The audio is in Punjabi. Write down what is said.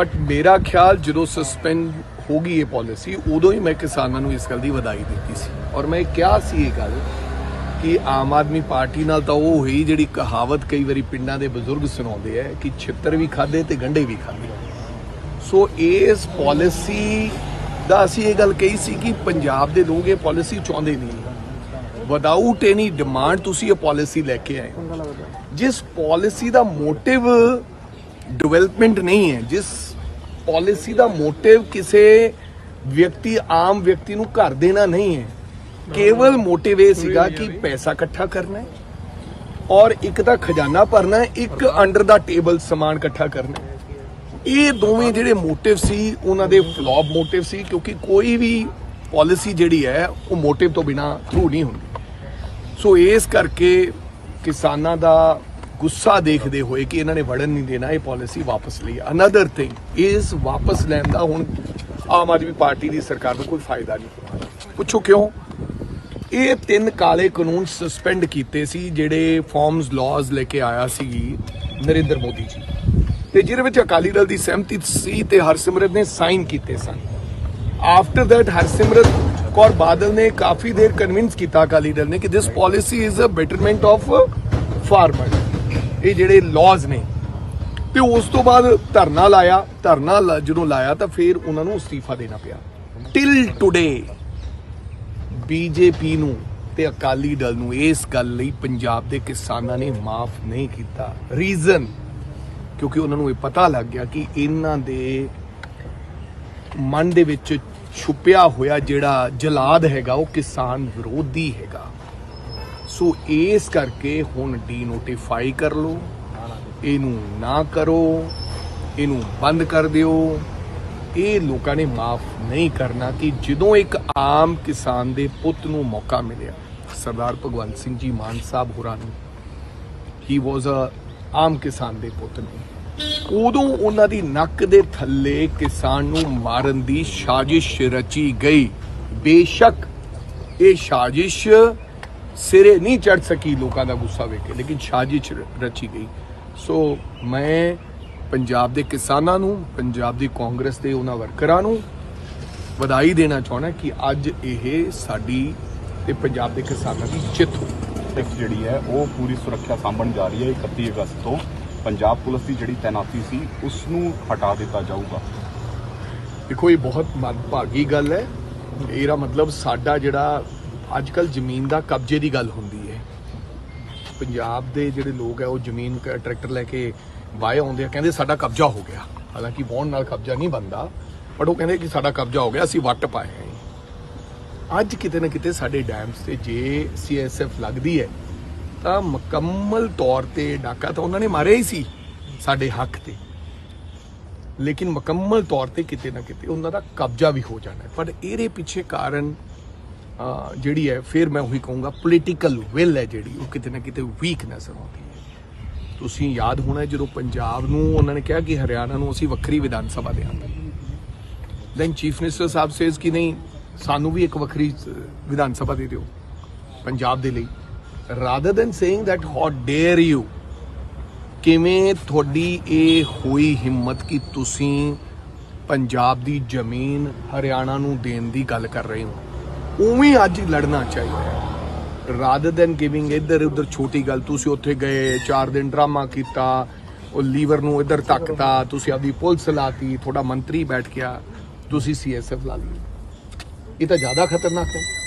ਬਟ ਮੇਰਾ ਖਿਆਲ ਜਦੋਂ ਸਸਪੈਂਡ ਹੋ ਗਈ ਇਹ ਪਾਲਿਸੀ ਉਦੋਂ ਹੀ ਮੈਂ ਕਿਸਾਨਾਂ ਨੂੰ ਇਸ ਗੱਲ ਦੀ ਵਧਾਈ ਦਿੱਤੀ ਸੀ। ਔਰ ਮੈਂ ਕਿਹਾ ਸੀ ਇਹ ਗੱਲ ਕਿ ਆਮ ਆਦਮੀ ਪਾਰਟੀ ਨਾਲ ਤਾਂ ਉਹ ਹੋਈ ਜਿਹੜੀ ਕਹਾਵਤ ਕਈ ਵਾਰੀ ਪਿੰਡਾਂ ਦੇ ਬਜ਼ੁਰਗ ਸੁਣਾਉਂਦੇ ਆ ਕਿ ਛਿੱਤਰ ਵੀ ਖਾਦੇ ਤੇ ਗੰਢੇ ਵੀ ਖਾਦੇ। ਸੋ ਇਸ ਪਾਲਿਸੀ ਦਾ ਅਸੀਂ ਇਹ ਗੱਲ ਕਹੀ ਸੀ ਕਿ ਪੰਜਾਬ ਦੇ ਲੋਕ ਇਹ ਪਾਲਿਸੀ ਚਾਹੁੰਦੇ ਨਹੀਂ। ਵਿਦਆਊਟ ਐਨੀ ਡਿਮਾਂਡ ਤੁਸੀਂ ਇਹ ਪਾਲਿਸੀ ਲੈ ਕੇ ਆਏ ਜਿਸ ਪਾਲਿਸੀ ਦਾ ਮੋਟਿਵ ਡਿਵੈਲਪਮੈਂਟ ਨਹੀਂ ਹੈ, ਜਿਸ ਪਾਲਿਸੀ ਦਾ ਮੋਟਿਵ ਕਿਸੇ ਵਿਅਕਤੀ, ਆਮ ਵਿਅਕਤੀ ਨੂੰ ਘਰ ਦੇਣਾ ਨਹੀਂ ਹੈ। ਕੇਵਲ ਮੋਟਿਵ ਇਹ ਸੀਗਾ ਕਿ ਪੈਸਾ ਇਕੱਠਾ ਕਰਨਾ ਹੈ ਔਰ ਇੱਕ ਤਾਂ ਖਜ਼ਾਨਾ ਭਰਨਾ ਇੱਕ ਅੰਡਰ ਦਾ ਟੇਬਲ ਸਮਾਨ ਇਕੱਠਾ ਕਰਨਾ ਇਹ ਦੋਵੇਂ ਜਿਹੜੇ ਮੋਟਿਵ ਸੀ, ਉਹਨਾਂ ਦੇ ਫਲॉप ਮੋਟਿਵ ਸੀ, ਕਿਉਂਕਿ ਕੋਈ ਵੀ ਪਾਲਿਸੀ ਜਿਹੜੀ ਹੈ, ਉਹ ਮੋਟਿਵ ਤੋਂ ਬਿਨਾ ਥਰੂ ਨਹੀਂ ਹੁੰਦੀ। ਸੋ ਇਸ ਕਰਕੇ ਕਿਸਾਨਾਂ ਦਾ ਗੁੱਸਾ ਦੇਖਦੇ ਹੋਏ ਕਿ ਇਹਨਾਂ ਨੇ ਵੜਨ ਨਹੀਂ ਦੇਣਾ, ਇਹ ਪਾਲਿਸੀ ਵਾਪਸ ਲਈ। ਅਨਦਰ ਥਿੰਗ ਇਸ ਵਾਪਸ ਲੈਣ ਦਾ ਹੁਣ ਆਮ ਆਦਮੀ ਪਾਰਟੀ ਦੀ ਸਰਕਾਰ ਨੂੰ ਕੋਈ ਫਾਇਦਾ ਨਹੀਂ। ਪੁੱਛੋ ਕਿਉਂ? ਇਹ ਤਿੰਨ ਕਾਲੇ ਕਾਨੂੰਨ ਸਸਪੈਂਡ ਕੀਤੇ ਸੀ, ਜਿਹੜੇ ਫਾਰਮਸ ਲਾਜ਼ ਲੈ ਕੇ ਆਇਆ ਸੀ ਨਰਿੰਦਰ ਮੋਦੀ ਜੀ। ਤੇ ਜਿਹਦੇ ਵਿੱਚ ਅਕਾਲੀ ਦਲ ਦੀ ਸਹਿਮਤੀ ਸੀ ਤੇ ਹਰਸਿਮਰਤ ਨੇ ਸਾਈਨ ਕੀਤੇ ਸਨ। ਆਫਟਰ ਦੈਟ ਹਰਸਿਮਰਤ ਕੌਰ ਬਾਦਲ ਨੇ ਕਾਫੀ ਦੇਰ ਕਨਵਿੰਸ ਕੀਤਾ ਅਕਾਲੀ ਦਲ ਨੇ ਕਿ this policy is a betterment of farmer ਇਹ ਜਿਹੜੇ ਲਾਜ਼ ਨੇ, ਤੇ ਉਸ ਤੋਂ ਬਾਅਦ ਧਰਨਾ ਲਾਇਆ, ਧਰਨਾ ਲਾ- ਜਦੋਂ ਲਾਇਆ ਤਾਂ ਫਿਰ ਉਹਨਾਂ ਨੂੰ ਅਸਤੀਫਾ ਦੇਣਾ ਪਿਆ। ਟਿਲ ਟੁਡੇ ਬੀਜੇਪੀ ਨੂੰ ਤੇ ਅਕਾਲੀ ਦਲ ਨੂੰ ਇਸ ਗੱਲ ਲਈ ਪੰਜਾਬ ਦੇ ਕਿਸਾਨਾਂ ਨੇ ਮਾਫ ਨਹੀਂ ਕੀਤਾ। ਰੀਜ਼ਨ ਕਿਉਂਕਿ ਉਹਨਾਂ ਨੂੰ ਇਹ ਪਤਾ ਲੱਗ ਗਿਆ ਕਿ ਇਹਨਾਂ ਦੇ ਮਨ ਦੇ ਵਿੱਚ ਛੁਪਿਆ ਹੋਇਆ ਜਿਹੜਾ ਜਲਾਦ ਹੈਗਾ, ਉਹ ਕਿਸਾਨ ਵਿਰੋਧੀ ਹੈਗਾ। ਸੋ ਇਸ ਕਰਕੇ ਹੁਣ ਡੀਨੋਟੀਫਾਈ ਕਰ ਲਓ। ਇਹਨੂੰ ਨਾ ਕਰੋ। ਇਹਨੂੰ ਬੰਦ ਕਰ ਦਿਓ। ਇਹ ਲੋਕਾਂ ਨੇ ਮਾਫ ਨਹੀਂ ਕਰਨਾ ਕਿ ਜਦੋਂ ਇੱਕ ਆਮ ਕਿਸਾਨ ਦੇ ਪੁੱਤ ਨੂੰ ਮੌਕਾ ਮਿਲਿਆ, ਸਰਦਾਰ ਭਗਵੰਤ ਸਿੰਘ ਜੀ ਮਾਨ ਸਾਹਿਬ ਹੋਰਾਂ ਨੂੰ ਹੀ ਵਾਸ ਅ ਆਮ ਕਿਸਾਨ ਦੇ ਪੁੱਤ ਨੇ। ਉਦੋਂ ਉਹਨਾਂ ਦੀ ਨੱਕ ਦੇ ਥੱਲੇ ਕਿਸਾਨ ਨੂੰ ਮਾਰਨ ਦੀ ਸਾਜ਼ਿਸ਼ ਰਚੀ ਗਈ। ਬੇਸ਼ੱਕ ਇਹ ਸਾਜ਼ਿਸ਼ ਸਿਰੇ ਨਹੀਂ ਚੜ ਸਕੀ ਲੋਕਾਂ ਦਾ ਗੁੱਸਾ ਵੇਖ ਕੇ ਲੇਕਿਨ ਸਾਜ਼ਿਸ਼ ਰਚੀ ਗਈ। ਸੋ ਮੈਂ ਪੰਜਾਬ ਦੇ ਕਿਸਾਨਾਂ ਨੂੰ ਪੰਜਾਬ ਦੀ ਕਾਂਗਰਸ ਦੇ ਉਹਨਾਂ ਵਰਕਰਾਂ ਨੂੰ ਵਧਾਈ ਦੇਣਾ ਚਾਹਣਾ ਕਿ ਅੱਜ ਇਹ ਸਾਡੀ ਤੇ ਪੰਜਾਬ ਦੇ ਕਿਸਾਨਾਂ ਦੀ ਜਿੱਤ ਟੈਕਸ ਜਿਹੜੀ ਹੈ ਉਹ ਪੂਰੀ ਸੁਰੱਖਿਆ ਸਾਂਭਣ ਜਾ ਰਹੀ ਹੈ 31 ਅਗਸਤ ਤੋਂ। ਪੰਜਾਬ ਪੁਲਿਸ ਦੀ ਜਿਹੜੀ ਤੈਨਾਤੀ ਸੀ ਉਸ ਨੂੰ ਹਟਾ ਦਿੱਤਾ ਜਾਊਗਾ। ਦੇਖੋ ਇਹ ਬਹੁਤ ਮੰਦਭਾਗੀ ਗੱਲ ਹੈ। ਇਹਦਾ ਮਤਲਬ ਸਾਡਾ ਜਿਹੜਾ ਅੱਜ ਕੱਲ ਜ਼ਮੀਨ ਦਾ ਕਬਜ਼ੇ ਦੀ ਗੱਲ ਹੁੰਦੀ ਹੈ। ਪੰਜਾਬ ਦੇ ਜਿਹੜੇ ਲੋਕ ਹੈ ਉਹ ਜ਼ਮੀਨ ਟਰੈਕਟਰ ਲੈ ਕੇ ਵਾਏ ਆਉਂਦੇ ਆ, ਕਹਿੰਦੇ ਸਾਡਾ ਕਬਜ਼ਾ ਹੋ ਗਿਆ। ਹਾਲਾਂਕਿ ਬੌਂਡ ਨਾਲ ਕਬਜ਼ਾ ਨਹੀਂ ਬੰਦਾ ਬਟ ਉਹ ਕਹਿੰਦੇ ਕਿ ਸਾਡਾ ਕਬਜ਼ਾ ਹੋ ਗਿਆ, ਅਸੀਂ ਵੱਟ ਪਾਏ ਹਾਂ ਅੱਜ ਕਿਤੇ ਨਾ ਕਿਤੇ ਸਾਡੇ ਡੈਮਸ ਤੇ ਜੇ ਸੀਐਸਐਫ ਲੱਗਦੀ ਹੈ, ਤਾਂ ਮੁਕੰਮਲ ਤੌਰ ਤੇ ਡਾਕਾ ਤਾਂ ਉਹਨਾਂ ਨੇ ਮਾਰਿਆ ਹੀ ਸੀ ਸਾਡੇ ਹੱਕ ਤੇ। ਲੇਕਿਨ ਮੁਕੰਮਲ ਤੌਰ ਤੇ ਕਿਤੇ ਨਾ ਕਿਤੇ ਉਹਨਾਂ ਦਾ ਕਬਜ਼ਾ ਵੀ ਹੋ ਜਾਣਾ ਪਰ ਇਹਦੇ ਪਿੱਛੇ ਕਾਰਨ ਜਿਹੜੀ ਹੈ, ਫਿਰ ਮੈਂ ਉਹੀ ਕਹੂੰਗਾ ਪੋਲੀਟੀਕਲ ਵਿਲ ਹੈ ਜਿਹੜੀ, ਉਹ ਕਿਤੇ ਨਾ ਕਿਤੇ ਵੀਕ ਨਜ਼ਰ ਆਉਂਦੀ ਹੈ। ਤੁਸੀਂ ਯਾਦ ਹੋਣਾ ਜਦੋਂ ਪੰਜਾਬ ਨੂੰ ਉਹਨਾਂ ਨੇ ਕਿਹਾ ਕਿ ਹਰਿਆਣਾ ਨੂੰ ਅਸੀਂ ਵੱਖਰੀ ਵਿਧਾਨ ਸਭਾ ਦੇਵਾਂਗੇ। ਦੈਨ ਚੀਫ ਮਿਨਿਸਟਰ ਸਾਹਿਬ ਸੇਜ਼ ਕਿ ਨਹੀਂ, ਸਾਨੂੰ ਵੀ ਇੱਕ ਵੱਖਰੀ ਵਿਧਾਨ ਸਭਾ ਦੇ ਦਿਓ, ਪੰਜਾਬ ਦੇ ਲਈ। Rather than saying that, how dare you ਕਿਵੇਂ ਤੁਹਾਡੀ ਇਹ ਹੋਈ ਹਿੰਮਤ ਕਿ ਤੁਸੀਂ ਪੰਜਾਬ ਦੀ ਜ਼ਮੀਨ ਹਰਿਆਣਾ ਨੂੰ ਦੇਣ ਦੀ ਗੱਲ ਕਰ ਰਹੇ ਹੋ? ਉਵੇਂ ਅੱਜ ਲੜਨਾ ਚਾਹੀਦਾ ਹੈ। ਰਾਦਰ ਦੈਨ ਗਿਵਿੰਗ ਇੱਧਰ ਉੱਧਰ ਛੋਟੀ ਗੱਲ, ਤੁਸੀਂ ਉੱਥੇ ਗਏ 4 ਦਿਨ ਡਰਾਮਾ ਕੀਤਾ, ਉਹ ਲੀਵਰ ਨੂੰ ਇੱਧਰ ਧੱਕਤਾ, ਤੁਸੀਂ ਆਪਦੀ ਪੁਲਿਸ ਲਾਤੀ, ਤੁਹਾਡਾ ਮੰਤਰੀ ਬੈਠ ਗਿਆ, ਤੁਸੀਂ ਸੀਐਸਐਫ ਲਾ ਲਈ। ਇਹ ਤਾਂ ਜ਼ਿਆਦਾ ਖਤਰਨਾਕ ਹੈ।